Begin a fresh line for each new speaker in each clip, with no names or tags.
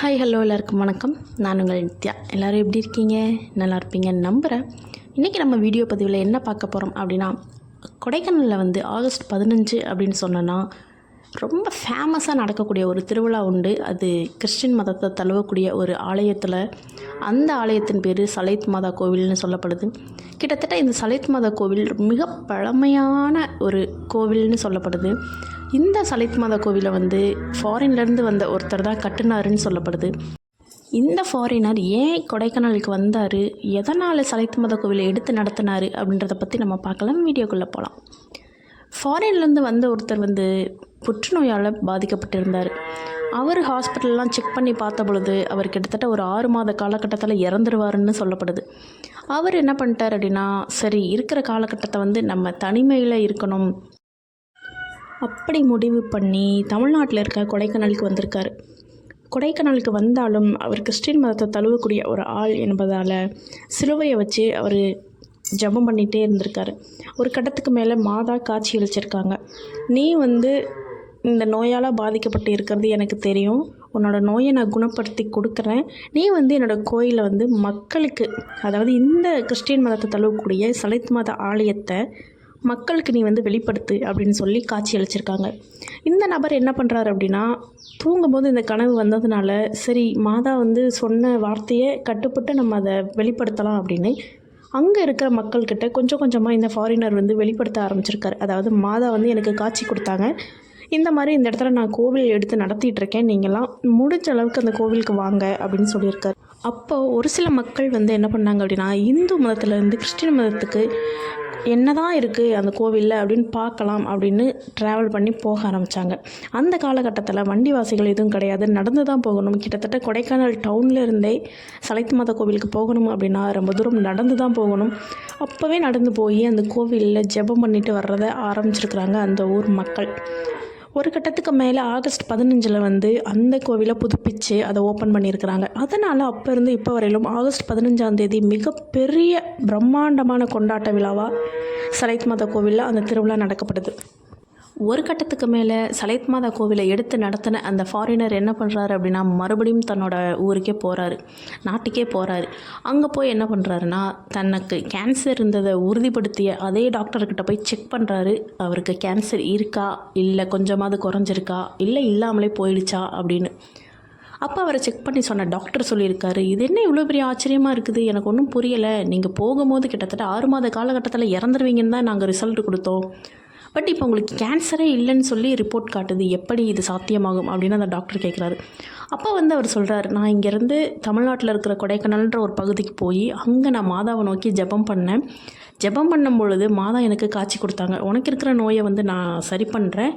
Hi hello எல்லாருக்கும் வணக்கம். நான் உங்கள் நித்யா. எல்லோரும் எப்படி இருக்கீங்க? நல்லா இருப்பீங்கன்னு நம்புகிறேன் இன்றைக்கி நம்ம வீடியோ பதிவில் என்ன பார்க்க போகிறோம் அப்படின்னா கொடைக்கானலில் வந்து ஆகஸ்ட் பதினஞ்சு அப்படின்னு சொன்னோன்னா ரொம்ப ஃபேமஸாக நடக்கக்கூடிய ஒரு திருவிழா உண்டு. அது கிறிஸ்டின் மதத்தை தழுவக்கூடிய ஒரு ஆலயத்தில். அந்த ஆலயத்தின் பேர் சலைத் மாதா கோவில்னு சொல்லப்படுது. கிட்டத்தட்ட இந்த சலைத் மாதா கோவில் மிக பழமையான ஒரு கோவில்னு சொல்லப்படுது. இந்த சலைத் மாதா கோவிலை வந்து ஃபாரின்லேருந்து வந்த ஒருத்தர் தான் கட்டுனாருன்னு சொல்லப்படுது. இந்த ஃபாரினர் ஏன் கொடைக்கானலுக்கு வந்தார்? எதனால் சலைத் மாதா கோவிலை எடுத்து நடத்தினார்? அப்படின்றத பற்றி நம்ம பார்க்கலாம். வீடியோக்குள்ளே போகலாம் ஃபாரின்லேருந்து வந்த ஒருத்தர் வந்து புற்றுநோயால் பாதிக்கப்பட்டிருந்தார். அவர் ஹாஸ்பிட்டல்லாம் செக் பண்ணி பார்த்த பொழுது அவர் கிட்டத்தட்ட ஒரு ஆறு மாத காலகட்டத்தில் இறந்துருவாருன்னு சொல்லப்படுது. அவர் என்ன பண்ணிட்டார் அப்படின்னா சரி இருக்கிற காலகட்டத்தை வந்து நம்ம தனிமையில் இருக்கணும். அப்படி முடிவு பண்ணி தமிழ்நாட்டில் இருக்க கொடைக்கானலுக்கு வந்திருக்காரு. கொடைக்கானலுக்கு வந்தாலும் அவர் கிறிஸ்டின் மதத்தை தழுவக்கூடிய ஒரு ஆள் என்பதால் சிலுவையை வச்சு அவர் ஜெபம் பண்ணிகிட்டே இருந்திருக்காரு. ஒரு கட்டத்துக்கு மேலே மாதா காட்சி அளிச்சிருக்காங்க. நீ வந்து இந்த நோயால் பாதிக்கப்பட்டு இருக்கிறது எனக்கு தெரியும். உன்னோட நோயை நான் குணப்படுத்தி கொடுக்குறேன். நீ வந்து என்னோடய கோயிலை வந்து மக்களுக்கு அதாவது இந்த கிறிஸ்டின் மதத்தை தழுவக்கூடிய சலைத் மத ஆலயத்தை மக்களுக்கு நீ வந்து வெளிப்படுத்து அப்படின்னு சொல்லி காட்சி அளிச்சிருக்காங்க. இந்த நபர் என்ன பண்ணுறாரு அப்படின்னா தூங்கும்போது இந்த கனவு வந்ததுனால சரி மாதா வந்து சொன்ன வார்த்தையை கட்டுப்பட்டு நம்ம அதை வெளிப்படுத்தலாம் அப்படின்னு அங்கே இருக்கிற மக்கள்கிட்ட கொஞ்சம் கொஞ்சமாக இந்த ஃபாரினர் வந்து வெளிப்படுத்த ஆரம்பிச்சிருக்காரு. அதாவது மாதா வந்து எனக்கு காட்சி கொடுத்தாங்க. இந்த மாதிரி இந்த இடத்துல நான் கோவில் எடுத்து நடத்திட்டு இருக்கேன். நீங்களாம் முடிஞ்ச அளவுக்கு அந்த கோவிலுக்கு வாங்க அப்படின்னு சொல்லியிருக்காரு. அப்போது ஒரு சில மக்கள் வந்து என்ன பண்ணாங்க அப்படின்னா இந்து மதத்துலேருந்து கிறிஸ்டின் மதத்துக்கு என்னதான் இருக்குது அந்த கோவிலில் அப்படின்னு பார்க்கலாம் அப்படின்னு ட்ராவல் பண்ணி போக ஆரம்பித்தாங்க அந்த காலகட்டத்தில் வண்டி வாசிகள் எதுவும் கிடையாது. நடந்து தான் போகணும். கிட்டத்தட்ட கொடைக்கானல் டவுனில் இருந்தே சலைத்து மாதா கோவிலுக்கு போகணும் அப்படின்னா ரொம்ப தூரம் நடந்து தான் போகணும். அப்போவே நடந்து போய் அந்த கோவிலில் ஜெபம் பண்ணிட்டு வர்றதை ஆரம்பிச்சிருக்கிறாங்க அந்த ஊர் மக்கள். ஒரு கட்டத்துக்கு மேலே ஆகஸ்ட் பதினஞ்சில் வந்து அந்த கோவிலை புதுப்பித்து அதை ஓப்பன் பண்ணியிருக்கிறாங்க. அதனால் அப்போ இருந்து இப்போ வரையிலும் ஆகஸ்ட் பதினஞ்சாம் தேதி மிகப்பெரிய பிரம்மாண்டமான கொண்டாட்ட விழாவாக சலைத் மாதா கோவிலில் அந்த திருவிழா நடக்கப்படுது. ஒரு கட்டத்துக்கு மேலே சலைத் மாதா கோவிலை எடுத்து நடத்தின அந்த ஃபாரினர் என்ன பண்ணுறாரு அப்படின்னா மறுபடியும் தன்னோட ஊருக்கே போகிறாரு நாட்டுக்கே போகிறாரு அங்கே போய் என்ன பண்ணுறாருன்னா தனக்கு கேன்சர் இருந்ததை உறுதிப்படுத்திய அதே டாக்டர்கிட்ட போய் செக் பண்ணுறாரு அவருக்கு கேன்சர் இருக்கா? இல்லை கொஞ்சமாவது குறைஞ்சிருக்கா? இல்லை இல்லாமலே போயிடுச்சா? அப்படின்னு. அப்போ அவரை செக் பண்ணி சொன்ன டாக்டர் சொல்லியிருக்காரு இது என்ன இவ்வளோ பெரிய ஆச்சரியமாக இருக்குது? எனக்கு ஒன்றும் புரியலை. நீங்கள் போகும்போது கிட்டத்தட்ட ஆறு மாத காலகட்டத்தில் இறந்துருவீங்கன்னு தான் நாங்கள் ரிசல்ட் கொடுத்தோம். பட் இப்போ உங்களுக்கு கேன்சரே இல்லைன்னு சொல்லி ரிப்போர்ட் காட்டுது எப்படி இது சாத்தியமாகும் அப்படின்னு அந்த டாக்டர் கேட்குறாரு. அப்போ வந்து அவர் சொல்கிறார் நான் இங்கேருந்து தமிழ்நாட்டில் இருக்கிற கொடைக்கானல்ன்ற ஒரு பகுதிக்கு போய் அங்கே நான் மாதாவை நோக்கி ஜெபம் பண்ணேன். ஜெபம் பண்ணும் பொழுது மாதா எனக்கு காட்சி கொடுத்தாங்க. உனக்கு இருக்கிற நோயை வந்து நான் சரி பண்ணுறேன்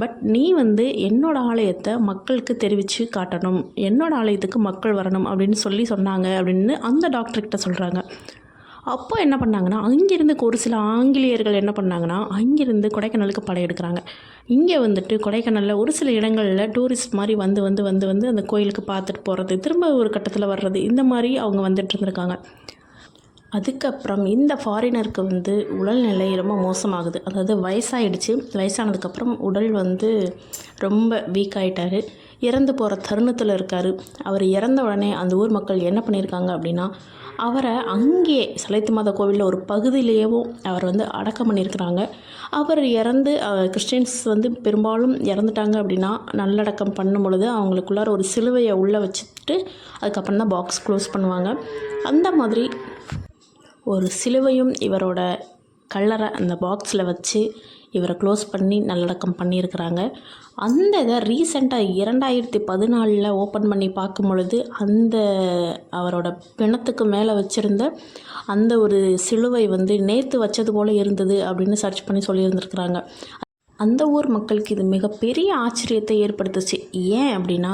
பட் நீ வந்து என்னோட ஆலயத்தை மக்களுக்கு தெரிவித்து காட்டணும். என்னோட ஆலயத்துக்கு மக்கள் வரணும் அப்படின்னு சொல்லி சொன்னாங்க அப்படின்னு அந்த டாக்டர்கிட்ட சொல்கிறாங்க அப்போ என்ன பண்ணாங்கன்னா அங்கேருந்து ஒரு சில ஆங்கிலேயர்கள் என்ன பண்ணாங்கன்னா அங்கேருந்து கொடைக்கானலுக்கு படையெடுக்கிறாங்க இங்கே வந்துட்டு கொடைக்கானலில் ஒரு சில இடங்களில் டூரிஸ்ட் மாதிரி வந்து வந்து வந்து வந்து அந்த கோயிலுக்கு பார்த்துட்டு போகிறது திரும்ப ஒரு கட்டத்தில் வர்றது இந்த மாதிரி அவங்க வந்துட்டு இருந்திருக்காங்க. அதுக்கப்புறம் இந்த ஃபாரினருக்கு வந்து உடல்நிலை ரொம்ப மோசமாகுது. அதாவது வயசாகிடுச்சு வயசானதுக்கப்புறம் உடல் வந்து ரொம்ப வீக் ஆகிட்டாரு இறந்து போகிற தருணத்தில் இருக்கார். அவர் இறந்த உடனே அந்த ஊர் மக்கள் என்ன பண்ணியிருக்காங்க அப்படின்னா அவரை அங்கேயே சலைத்து மாதா கோவிலில் ஒரு பகுதியிலேயேவும் அவர் வந்து அடக்கம் பண்ணியிருக்கிறாங்க அவர் இறந்து கிறிஸ்டின்ஸ் வந்து பெரும்பாலும் இறந்துட்டாங்க அப்படின்னா நல்லடக்கம் பண்ணும் பொழுது அவங்களுக்குள்ளார ஒரு சிலுவையை உள்ளே வச்சுட்டு அதுக்கப்புறம் தான் பாக்ஸ் க்ளோஸ் பண்ணுவாங்க. அந்த மாதிரி ஒரு சிலுவையும் இவரோட கல்லறை அந்த பாக்ஸில் வச்சு இவரை க்ளோஸ் பண்ணி நல்லடக்கம் பண்ணியிருக்கிறாங்க. அந்த இதை ரீசெண்டாக இரண்டாயிரத்தி பதினாலில் ஓப்பன் பண்ணி பார்க்கும் பொழுது அந்த அவரோட பிணத்துக்கு மேலே வச்சுருந்த அந்த ஒரு சிலுவை வந்து நேற்று வச்சது போல் இருந்தது அப்படின்னு சர்ச் பண்ணி சொல்லியிருந்துருக்குறாங்க. அந்த ஊர் மக்களுக்கு இது மிகப்பெரிய ஆச்சரியத்தை ஏற்படுத்துச்சு. ஏன் அப்படின்னா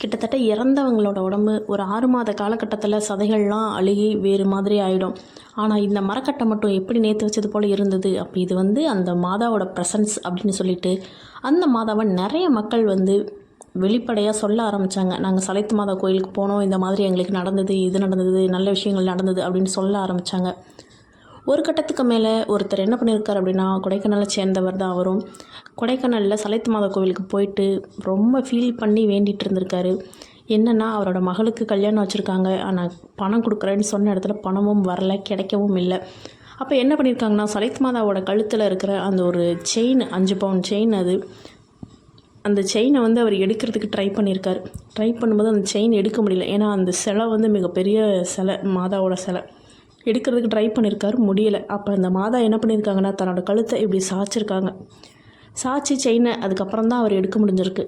கிட்டத்தட்ட இறந்தவங்களோட உடம்பு ஒரு ஆறு மாத காலகட்டத்தில் சதைகள்லாம் அழுகி வேறு மாதிரி ஆகிடும் ஆனால் இந்த மரக்கட்டை மட்டும் எப்படி நேற்று வச்சது போல் இருந்தது? அப்போ இது வந்து அந்த மாதாவோட ப்ரெசன்ஸ் அப்படின்னு சொல்லிட்டு அந்த மாதாவை நிறைய மக்கள் வந்து வெளிப்படையாக சொல்ல ஆரம்பித்தாங்க நாங்கள் சலைத்து மாதா கோயிலுக்கு போனோம் இந்த மாதிரி எங்களுக்கு நடந்தது இது நடந்தது நல்ல விஷயங்கள் நடந்தது அப்படின்னு சொல்ல ஆரம்பித்தாங்க ஒரு கட்டத்துக்கு மேலே ஒருத்தர் என்ன பண்ணியிருக்கார் அப்படின்னா கொடைக்கானலை சேர்ந்தவர் தான் அவரும். கொடைக்கானலில் சலைத்து மாதா கோவிலுக்கு போயிட்டு ரொம்ப ஃபீல் பண்ணி வேண்டிகிட்டு இருந்திருக்காரு. என்னென்னா அவரோட மகளுக்கு கல்யாணம் வச்சுருக்காங்க. ஆனால் பணம் கொடுக்குறேன்னு சொன்ன இடத்துல பணமும் வரல கிடைக்கவும் இல்லை. அப்போ என்ன பண்ணியிருக்காங்கன்னா சலைத் மாதாவோட கழுத்தில் இருக்கிற அந்த ஒரு செயின் அஞ்சு பவுன் செயின் அது அந்த செயினை வந்து அவர் எடுக்கிறதுக்கு ட்ரை பண்ணியிருக்காரு. ட்ரை பண்ணும்போது அந்த செயின் எடுக்க முடியல. ஏன்னா அந்த சிலை வந்து மிகப்பெரிய சிலை மாதாவோட சிலை. எடுக்கிறதுக்கு ட்ரை பண்ணியிருக்காரு முடியலை. அப்போ அந்த மாதா என்ன பண்ணியிருக்காங்கன்னா தன்னோட கழுத்தை இப்படி சாய்ச்சிருக்காங்க. சாய்ச்சி செயினை அதுக்கப்புறம் தான் அவர் எடுக்க முடிஞ்சிருக்கு.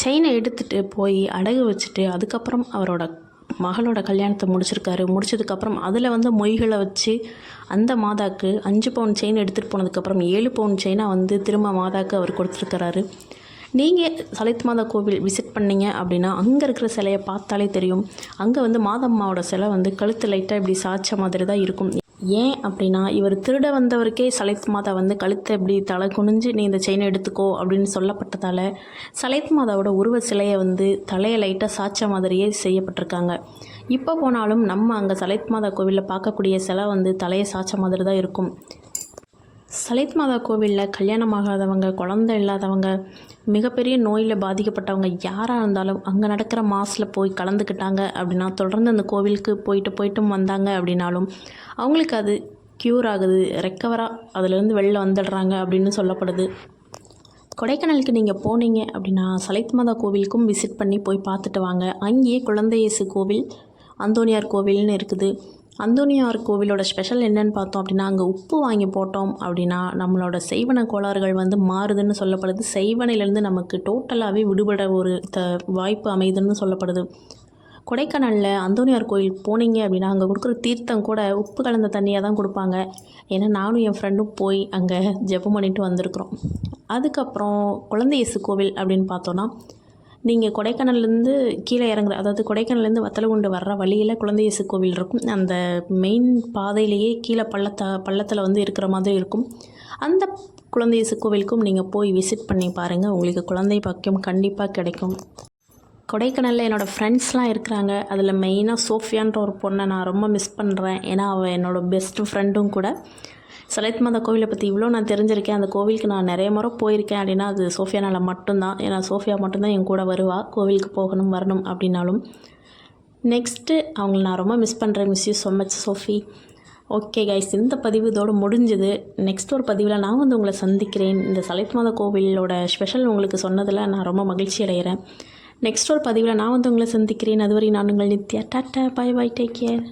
செயினை எடுத்துட்டு போய் அடகு வச்சுட்டு அதுக்கப்புறம் அவரோட மகளோட கல்யாணத்தை முடிச்சிருக்காரு. முடிச்சதுக்கப்புறம் அதில் வந்து மொய்களை வச்சு அந்த மாதாக்கு அஞ்சு பவுன் செயின் எடுத்துகிட்டு போனதுக்கப்புறம் ஏழு பவுன் செயினாக வந்து திரும்ப மாதாக்கு அவர் கொடுத்துருக்கறாரு. நீங்கள் சலைத்து மாதா கோவில் விசிட் பண்ணீங்க அப்படின்னா அங்கே இருக்கிற சிலையை பார்த்தாலே தெரியும். அங்கே வந்து மாதம்மாவோட சிலை வந்து கழுத்து லைட்டாக இப்படி சாய்ச்ச மாதிரி தான் இருக்கும். ஏன் அப்படின்னா இவர் திருட வந்தவருக்கே சலைத் மாதா வந்து கழுத்தை இப்படி தலை குனிஞ்சு நீ இந்த செயினை எடுத்துக்கோ அப்படின்னு சொல்லப்பட்டதால் சலைத் மாதாவோட உருவ சிலையை வந்து தலையை லைட்டாக சாய்ச்ச மாதிரியே செய்யப்பட்டிருக்காங்க. இப்போ போனாலும் நம்ம அங்கே சலைத் மாதா கோவிலில் பார்க்கக்கூடிய சிலை வந்து தலையை சாய்ச்ச மாதிரி தான் இருக்கும். சலைத் மாதா கோவிலில் கல்யாணம் ஆகாதவங்க குழந்தை இல்லாதவங்க மிகப்பெரிய நோயில் பாதிக்கப்பட்டவங்க யாராக இருந்தாலும் அங்கே நடக்கிற மாஸில் போய் கலந்துக்கிட்டாங்க அப்படின்னா தொடர்ந்து அந்த கோவிலுக்கு போயிட்டு போயிட்டும் வந்தாங்க அப்படின்னாலும் அவங்களுக்கு அது க்யூர் ஆகுது ரெக்கவராக அதுலேருந்து வெளில வந்துடுறாங்க அப்படின்னு சொல்லப்படுது. கொடைக்கானலுக்கு நீங்கள் போனீங்க அப்படின்னா சலைத் மாதா கோவிலுக்கும் விசிட் பண்ணி போய் பார்த்துட்டு வாங்க. அங்கேயே குழந்தை இயேசு கோவில் அந்தோனியார் கோவில்னு இருக்குது. அந்தோனியார் கோவிலோட ஸ்பெஷல் என்னன்னு பார்த்தோம் அப்படின்னா அங்கே உப்பு வாங்கி போட்டோம் அப்படின்னா நம்மளோட செய்வன கோளாறுகள் வந்து மாறுதுன்னு சொல்லப்படுது. செய்வனையிலேருந்து நமக்கு டோட்டலாகவே விடுபட ஒரு த வாய்ப்பு அமையுதுன்னு சொல்லப்படுது. கொடைக்கானலில் அந்தோனியார் கோயில் போனீங்க அப்படின்னா அங்கே கொடுக்குற தீர்த்தம் கூட உப்பு கலந்த தண்ணியாக தான் கொடுப்பாங்க. ஏன்னா நானும் என் ஃப்ரெண்டும் போய் அங்கே ஜெபம் பண்ணிட்டு வந்திருக்கிறோம். அதுக்கப்புறம் குழந்தை இயேசு கோவில் அப்படின்னு பார்த்தோன்னா நீங்கள் கொடைக்கானல்லேருந்து கீழே இறங்குற அதாவது கொடைக்கானல்லேருந்து வத்தலகுண்டு வர்ற வழியில் குழந்தையேசு கோவில் இருக்கும். அந்த மெயின் பாதையிலேயே கீழே பள்ளத்த பள்ளத்தில் வந்து இருக்கிற மாதிரி இருக்கும். அந்த குழந்தையேசு கோவிலுக்கும் நீங்கள் போய் விசிட் பண்ணி பாருங்கள் உங்களுக்கு குழந்தை பாக்கியம் கண்டிப்பாக கிடைக்கும். கொடைக்கானலில் என்னோடய ஃப்ரெண்ட்ஸ்லாம் இருக்கிறாங்க. அதில் மெயினாக சோஃபியான்ற ஒரு பொண்ணை நான் ரொம்ப மிஸ் பண்ணுறேன் ஏன்னா அவள் என்னோடய பெஸ்ட்டு ஃப்ரெண்டும் கூட. சலைத் மாதா கோவிலை பற்றி இவ்வளோ நான் தெரிஞ்சிருக்கேன். அந்த கோவிலுக்கு நான் நிறைய முறை போயிருக்கேன் அப்படின்னா அது சோஃபியானால் மட்டும்தான். ஏன்னா சோஃபியா மட்டும்தான் என் கூட வருவா. கோவிலுக்கு போகணும் வரணும் அப்படின்னாலும். நெக்ஸ்ட்டு அவங்கள நான் ரொம்ப மிஸ் பண்ணுறேன் miss you so much Sophie. Okay guys இந்த பதிவு இதோடு முடிஞ்சுது. நெக்ஸ்ட் ஒரு பதிவில் நான் வந்து உங்களை சந்திக்கிறேன். இந்த சலைத் மாதா கோவிலோட ஸ்பெஷல் உங்களுக்கு சொன்னதில் நான் ரொம்ப மகிழ்ச்சி அடைகிறேன் நெக்ஸ்ட் ஒரு பதிவில் நான் வந்து உங்களை சந்திக்கிறேன். அதுவரை நான் உங்கள் Nithya. Tata bye bye take care